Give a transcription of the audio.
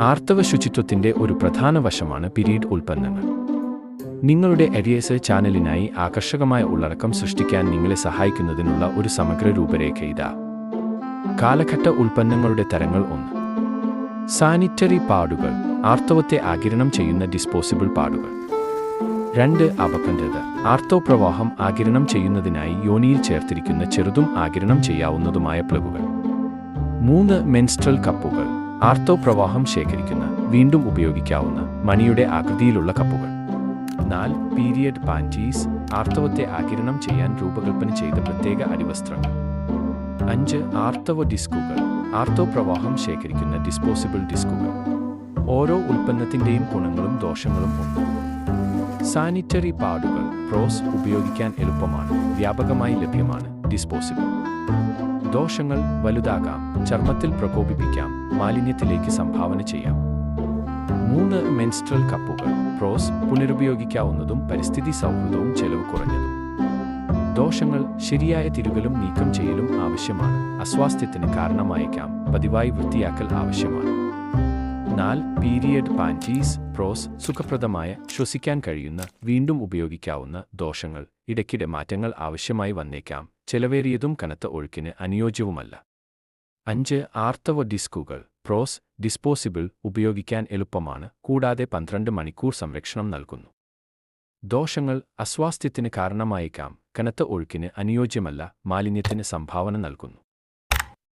ആർത്തവ ശുചിത്വത്തിന്റെ ഒരു പ്രധാന വശമാണ് പിരീഡ് ഉൽപ്പന്നങ്ങൾ. നിങ്ങളുടെ എഡിയസ് ചാനലിനായി ആകർഷകമായ ഉള്ളടക്കം സൃഷ്ടിക്കാൻ നിങ്ങളെ സഹായിക്കുന്നതിനുള്ള ഒരു സമഗ്ര രൂപരേഖ ഇതാ. കാലഘട്ട ഉൽപ്പന്നങ്ങളുടെ തരങ്ങൾ ഒന്ന്. സാനിറ്ററി പാടുകൾ ആർത്തവത്തെ ആകിരണം ചെയ്യുന്ന ഡിസ്പോസിബിൾ പാടുകൾ. രണ്ട് അപകണ്ഠത ആർത്തവ പ്രവാഹം ആകിരണം ചെയ്യുന്നതിനായി യോനിയിൽ ചേർത്തിരിക്കുന്ന ചെറുതും ആകിരണം ചെയ്യാവുന്നതുമായ പ്ലഗുകൾ. മൂന്ന് മെൻസ്ട്രൽ കപ്പുകൾ ആർത്തവ പ്രവാഹം ശേഖരിക്കുന്ന വീണ്ടും ഉപയോഗിക്കാവുന്ന മണിയുടെ ആകൃതിയിലുള്ള കപ്പുകൾ. നാല് പീരിയഡ് പാന്റീസ് ആർത്തവത്തെ ആകിരണം ചെയ്യാൻ രൂപകൽപ്പന ചെയ്ത പ്രത്യേക അടിവസ്ത്രങ്ങൾ. അഞ്ച് ആർത്തവ ഡിസ്കുകൾ ആർത്തോ പ്രവാഹം ശേഖരിക്കുന്ന ഡിസ്പോസിബിൾ ഡിസ്കുകൾ. ഓരോ ഉൽപ്പന്നത്തിന്റെയും ഗുണങ്ങളും ദോഷങ്ങളും ഉണ്ട് സാനിറ്ററി പാഡുകൾ പ്രോസ് ഉപയോഗിക്കാൻ എളുപ്പമാണ് വ്യാപകമായി ലഭ്യമാണ് ഡിസ്പോസിബിൾ. ദോഷങ്ങൾ വലുതാകാം. ചർമ്മത്തിൽ പ്രകോപിപ്പിക്കാം. മാലിന്യത്തിലേക്ക് സംഭാവന ചെയ്യാം. മൂന്ന് മെൻസ്ട്രൽ കപ്പുകൾ പ്രോസ് പുനരുപയോഗിക്കാവുന്നതും പരിസ്ഥിതി സൗഹൃദവും ചെലവ് കുറഞ്ഞതും. ദോഷങ്ങൾ ശരിയായ തിരുകലും നീക്കം ചെയ്യലും ആവശ്യമാണ്. അസ്വാസ്ഥ്യത്തിന് കാരണമായേക്കാം. പതിവായി വൃത്തിയാക്കൽ ആവശ്യമാണ്. നാല് പീരിയഡ് പാന്റീസ് പ്രോസ് സുഖപ്രദമായ ശ്വസിക്കാൻ കഴിയുന്ന വീണ്ടും ഉപയോഗിക്കാവുന്ന ദോഷങ്ങൾ ഇടയ്ക്കിടെ മാറ്റങ്ങൾ ആവശ്യമായി വന്നേക്കാം ചെലവേറിയതും കനത്ത ഒഴുക്കിന് അനുയോജ്യവുമല്ല. അഞ്ച് ആർത്തവ ഡിസ്കുകൾ പ്രോസ് ഡിസ്പോസിബിൾ ഉപയോഗിക്കാൻ എളുപ്പമാണ് കൂടാതെ പന്ത്രണ്ട് മണിക്കൂർ സംരക്ഷണം നൽകുന്നു. ദോഷങ്ങൾ അസ്വാസ്ഥ്യത്തിന് കാരണമായേക്കാം കനത്ത ഒഴുക്കിന് അനുയോജ്യമല്ല മാലിന്യത്തിന് സംഭാവന നൽകുന്നു.